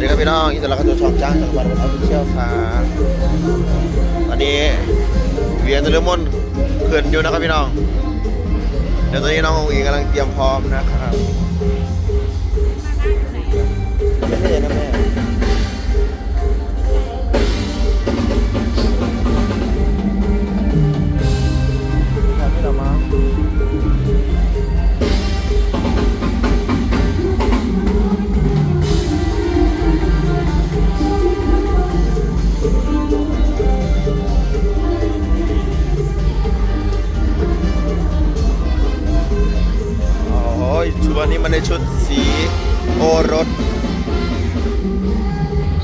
วัสดีครับพี่น้องอินเตอร์ลักษณ์ช่องจ้างจังหวัดออฟฟิเชียลครับตอนนี้เวียนตะลุมนเขื่อนอยู่นะครับพี่น้อง เดี๋ยวตอนนี้น้ององอิงกำลังเตรียมพร้อมนะครับไม่เห็นนะแม่ อ้โหชุดวันนี้มันในชุดสีโอรส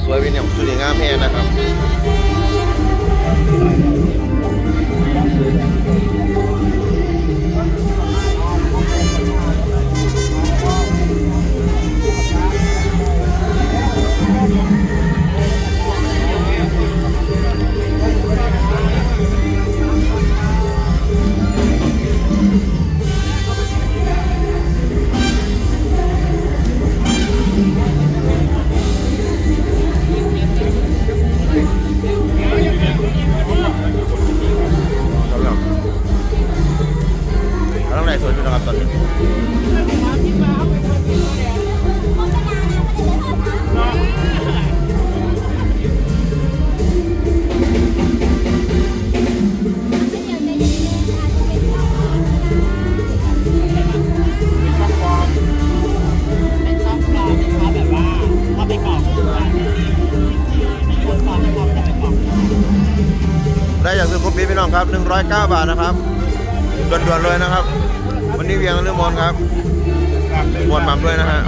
สวยเป็นอย่างชุดอย่างามแพงนะครับ น้องครับ 109 บาทนะครับด่วนๆเลยนะครับ วันนี้เวียงเรื่องมนครับมอนหม่ำด้วยนะฮะ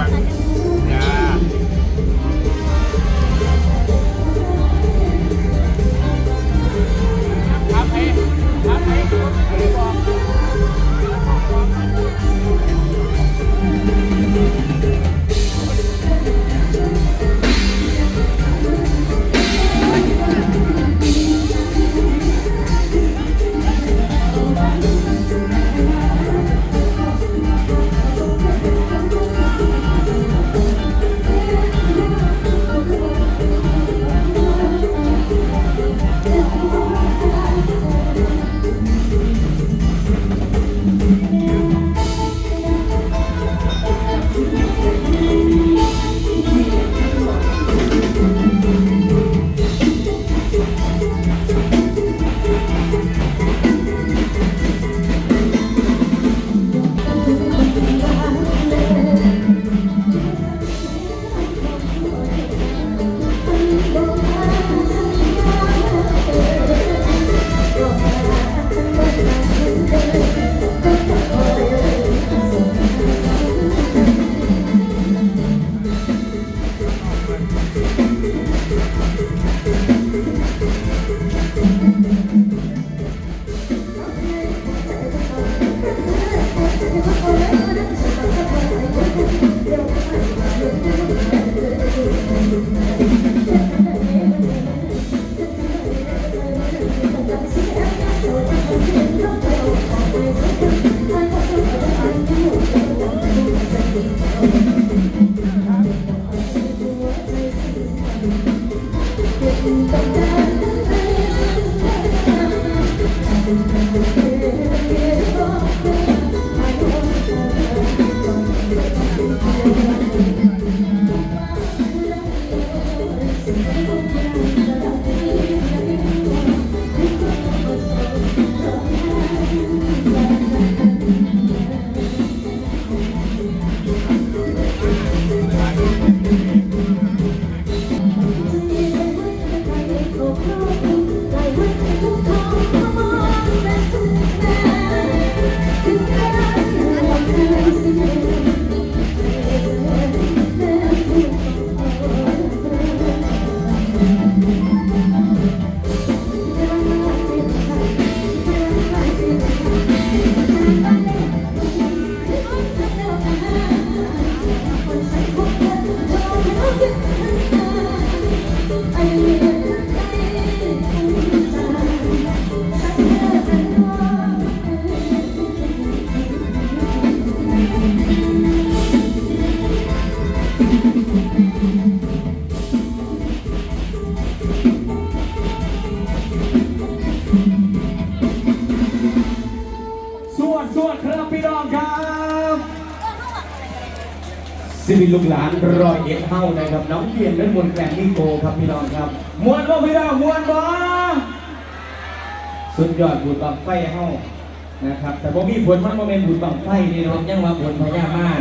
ครับพี่น้องครับสิบิลูกหลานรอยเอ็ดเฮานะครับน้องเบียนเล่นบนแกรนนี่โกครับพี่น้องครับมวนบ่พี่ดาวมวนบ่สุดยอดบุญบังไฟเฮานะครับ แต่พอมีผลมันโมเมนบุญบังไฟนี่เนาะยังว่บุญพญาม่าน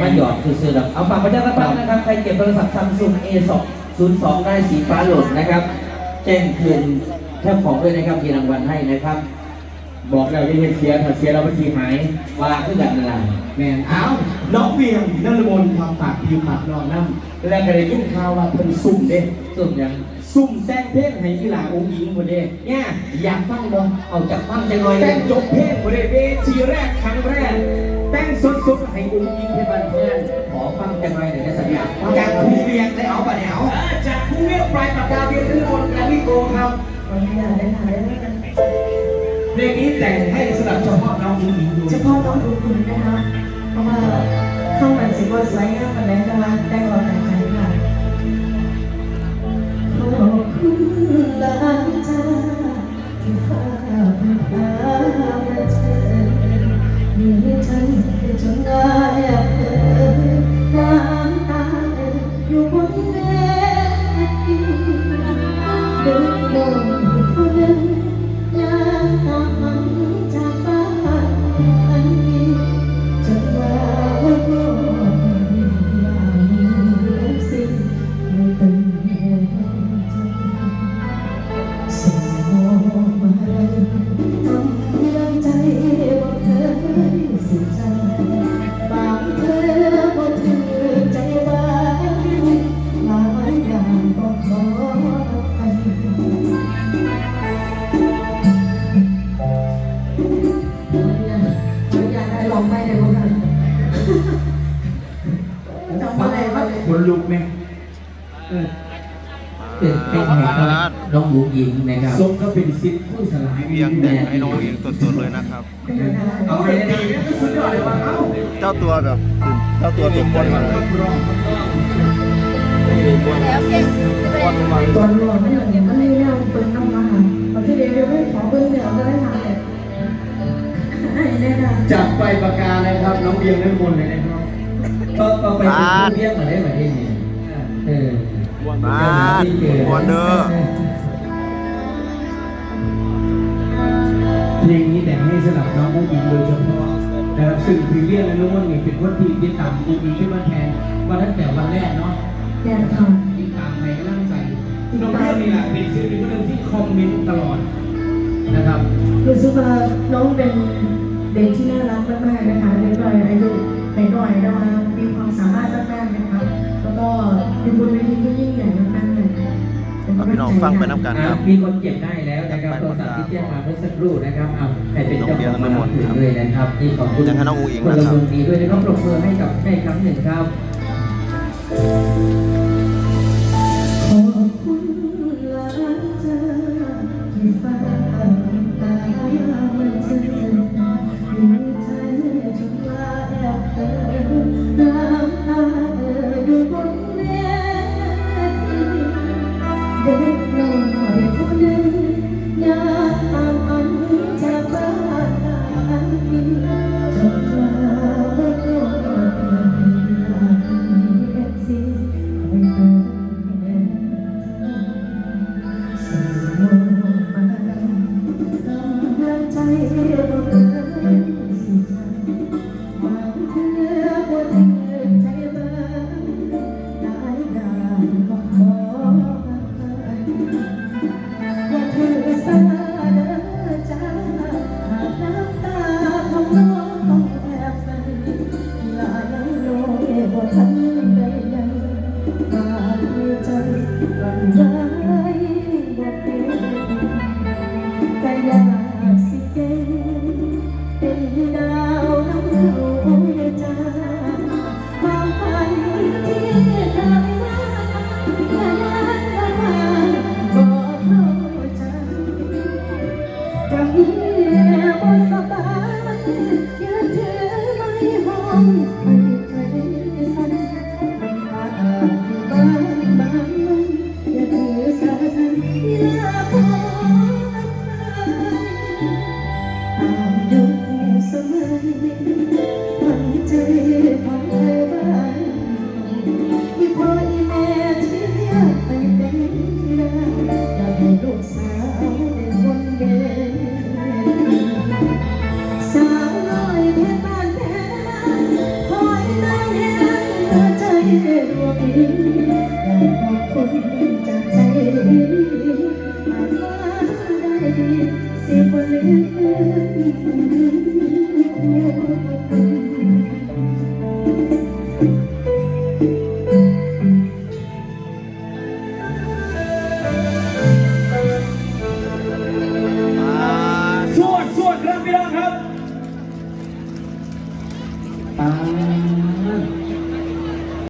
มาหยอดซื่อๆหรอกเอาฝากพระเจ้าตั้งนะครับใครเก็บโทรศัพท์ซัมซุงเอส2 0 2ได้สีฟ้าหล่นนะครับแจ้งคืนเจ้าของด้วยนะครับมีรางวัลให้นะครับ บอกแล้วอย่าเฮ็ดเสียถ้าเสียเราบัญชีหายว่าขึ้นกันนั่นแหละแม่นอ้าวน้องเวียงนรมนทำฝากพิวฝากน้องน้ำและก็ได้ยินข่าวว่าเพิ่นซุ่มเด้สุดยังซุ่มแซงเพลงให้กีฬาองค์หญิงบ่เด้เนี่ยอยากฟังบ่เอาจากฟังจังหน่อยแต่งจบเพลงบ่ได้เวทีแรกครั้งแรกแต่งสดๆให้องค์หญิงเพชรบ้านแพงขอฟังจังหน่อยหน่อยนะสัญญาจากภูเวียงได้เอาปะเนี่ยเอาจากภูเวียงปลายปากกาเวียงนรมนแกรมมี่โกครับวันนี้ได้ถ่ายได้กัน เพลงนี้แต่งให้สำหรับเฉพาะน้ององค์หญิงด้วเฉพาะน้องดูคุณนะคะเพราะว่า คนลุกไหมเออเป็นเป็นแห่งน้องหมูหญิงนะครับสมก็เป็นสิทธิ์ผู้สลายเวียงแต่งให้น้องอิงสดๆเลยนะครับ เอาไปดีนะก็สุดยอดเลยว่าเอ้าเจ้าตัวแบบเจ้าตัวตุ่มบอลมาเลยตอนรอไม่อย่างเงี้ยมันไม่เล่าเปิ้ลน้ำมาพอที่เดียวไม่ขอเปิ้ลเดี๋ยวก็ได้ทานเลยไอ้แน่นอนจับไปปากกาเลยครับ น้องเบียงนั่นบนเลยนะครับ ก็ก็ไปเป็นผู้เรียกมาได้ไหมที่นี่เออมาบอลเดอร์เพลงนี้แต่งให้สำหรับน้องผู้หญิงโดยเฉพาะนะครับซึ่งคือเรียกเลยว่านี่เป็นคนที่ติดตามผู้หญิงที่มาแทนมาตั้งแต่วันแรกเนาะแน่นอนติดตามให้กำลังใจน้องเบียงนี่แหละเป็นศิลปินคนหนึ่งที่คอมเมนต์ตลอดนะครับรู้สึกว่าน้องเป็นเด็กที่น่ารักมากๆนะคะเด็กน้อยอายุ เด็กน้อยแต่ว่ามีความสามารถมากๆนะคะแล้วก็เป็นบนเวทีที่ยิ่งใหญ่มากๆเลยเอาพี่น้องฟังไปน้ำกันครับมีคนเก็บได้แล้วนะครับโทรศัพท์ที่แจ้งมาเมื่อสักครู่นะครับเอาใครเป็นเจ้าของมาถึงเลยนะครับนี่ขอบคุณอยากให้น้องอูอิงคนนะละครับดวงดีด้วยนะครับปรบมือให้กับให้ครั้งหนึ่งครับ ลูกสาวเป็นคนเดิน